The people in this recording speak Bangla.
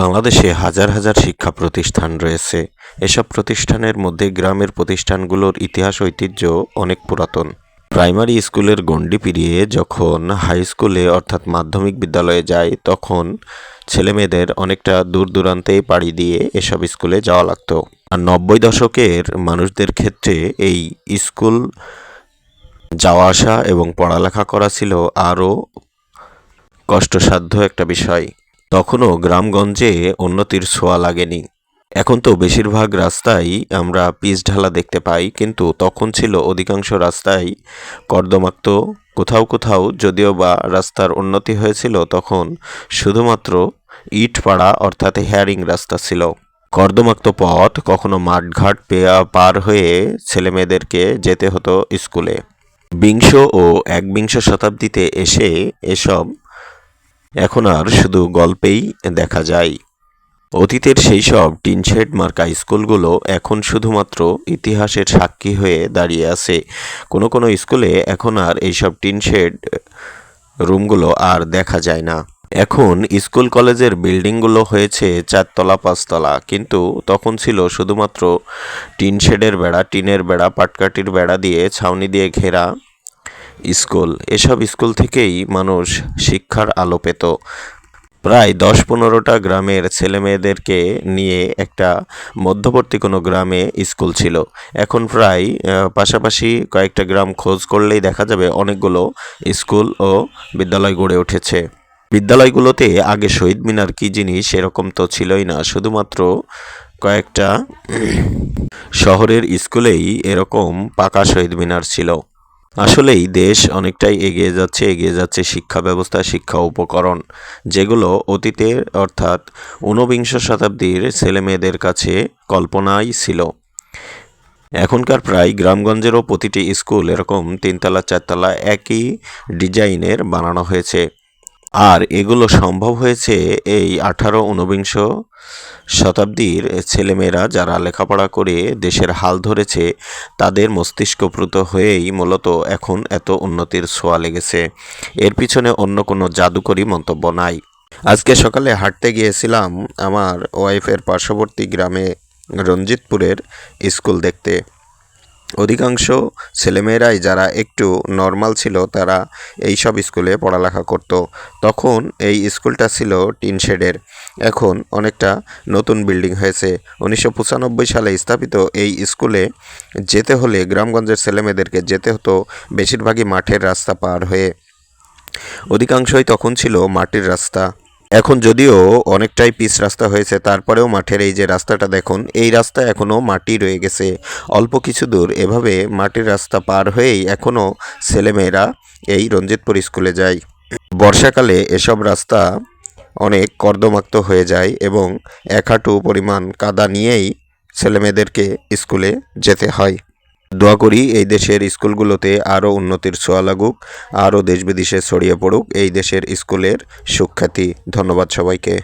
বাংলাদেশে হাজার হাজার শিক্ষা প্রতিষ্ঠান রয়েছে। এসব প্রতিষ্ঠানের মধ্যে গ্রামের প্রতিষ্ঠানগুলোর ইতিহাস, ঐতিহ্য অনেক পুরাতন। প্রাইমারি স্কুলের গণ্ডি পেরিয়ে যখন হাই স্কুলে, অর্থাৎ মাধ্যমিক বিদ্যালয়ে যায় তখন ছেলেমেয়েদের অনেকটা দূর দূরান্তেই পাড়ি দিয়ে এসব স্কুলে যাওয়া লাগতো। আর নব্বই দশকের মানুষদের ক্ষেত্রে এই স্কুল যাওয়া আসা এবং পড়ালেখা করা ছিল আরও কষ্টসাধ্য একটা বিষয়। তখনও গ্রামগঞ্জে উন্নতির ছোঁয়া লাগেনি। এখন তো বেশিরভাগ রাস্তাই আমরা পিচ ঢালা দেখতে পাই, কিন্তু তখন ছিল অধিকাংশ রাস্তাই কর্দমাক্ত। কোথাও কোথাও যদিও বা রাস্তার উন্নতি হয়েছিল, তখন শুধুমাত্র ইট পাড়া অর্থাৎ হেয়ারিং রাস্তা ছিল। কর্দমাক্ত পথ কখনো মাঠঘাট পেয়া পার হয়ে ছেলেমেয়েদেরকে যেতে হতো স্কুলে। বিংশ ও একবিংশ শতাব্দীতে এসে এসব এখন আর শুধু গল্পেই দেখা যায়। অতীতের সেই সব টিনশেড মার্কা স্কুলগুলো এখন শুধুমাত্র ইতিহাসের সাক্ষী হয়ে দাঁড়িয়ে আছে। কোনো কোনো স্কুলে এখন আর এইসব টিনশেড রুমগুলো আর দেখা যায় না। এখন স্কুল কলেজের বিল্ডিংগুলো হয়েছে চারতলা, পাঁচতলা, কিন্তু তখন ছিল শুধুমাত্র টিন শেডের বেড়া, টিনের বেড়া, পাটকাঠির বেড়া দিয়ে ছাউনি দিয়ে ঘেরা। স্কুল। এসব স্কুল থেকেই মানুষ শিক্ষার আলো পেত। প্রায় দশ পনেরোটা গ্রামের ছেলেমেয়েদেরকে নিয়ে একটা মধ্যবর্তী কোনো গ্রামে স্কুল ছিল। এখন প্রায় পাশাপাশি কয়েকটা গ্রাম খোঁজ করলেই দেখা যাবে অনেকগুলো স্কুল ও বিদ্যালয় গড়ে উঠেছে। বিদ্যালয়গুলোতে আগে শহীদ মিনার কী জিনিস এরকম তো ছিলই না। শুধুমাত্র কয়েকটা শহরের স্কুলেই এরকম পাকা শহীদ মিনার ছিল। আসলেই দেশ অনেকটাই এগিয়ে যাচ্ছে এগিয়ে যাচ্ছে শিক্ষা ব্যবস্থা, শিক্ষা উপকরণ, যেগুলো অতীতে অর্থাৎ ঊনবিংশ শতাব্দীর ছেলেমেয়েদের কাছে কল্পনাই ছিল। এখনকার প্রায় গ্রামগঞ্জেরও প্রতিটি স্কুল এরকম তিনতলা, চারতলা একই ডিজাইনের বানানো হয়েছে। আর এগুলো সম্ভব হয়েছে এই আঠারো ঊনবিংশ শতাব্দীর ছেলেমেয়েরা যারা লেখাপড়া করে দেশের হাল ধরেছে, তাদের মস্তিষ্কপ্রুত হয়েই মূলত এখন এত উন্নতির ছোঁয়া লেগেছে। এর পিছনে অন্য কোনো জাদুকরী মন্তব্য নাই। আজকে সকালে হাঁটতে গিয়েছিলাম আমার ওয়াইফের পার্শ্ববর্তী গ্রামে রঞ্জিতপুরের স্কুল দেখতে। অধিকাংশ ছেলেমেয়েরাই যারা একটু নর্মাল ছিল, তারা এই সব স্কুলে পড়ালেখা করত। তখন এই স্কুলটা ছিল টিন শেডের এখন অনেকটা নতুন বিল্ডিং হয়েছে। উনিশশো পঁচানব্বই সালে স্থাপিত এই স্কুলে যেতে হলে গ্রামগঞ্জের ছেলেমেয়েদেরকে যেতে হতো বেশিরভাগই মাঠের রাস্তা পার হয়ে। অধিকাংশই তখন ছিল মাটির রাস্তা। এখন যদিও অনেকটাই পিচ রাস্তা হয়েছে, তারপরেও মাঠের এই যে রাস্তাটা দেখুন, এই রাস্তা এখনও মাটি রয়ে গেছে। অল্প কিছু দূর এভাবে মাটির রাস্তা পার হয়েই এখনও ছেলেমেয়েরা এই রঞ্জিতপুর স্কুলে যায়। বর্ষাকালে এসব রাস্তা অনেক কর্দমাক্ত হয়ে যায় এবং এক হাঁটু পরিমাণ কাদা নিয়েই ছেলেমেয়েদেরকে স্কুলে যেতে হয়। দোয়া করি এই দেশের স্কুলগুলোতে আরও উন্নতির ছোঁয়া লাগুক, আরও দেশ বিদেশে ছড়িয়ে পড়ুক এই দেশের স্কুলের সুখ্যাতি। ধন্যবাদ সবাইকে।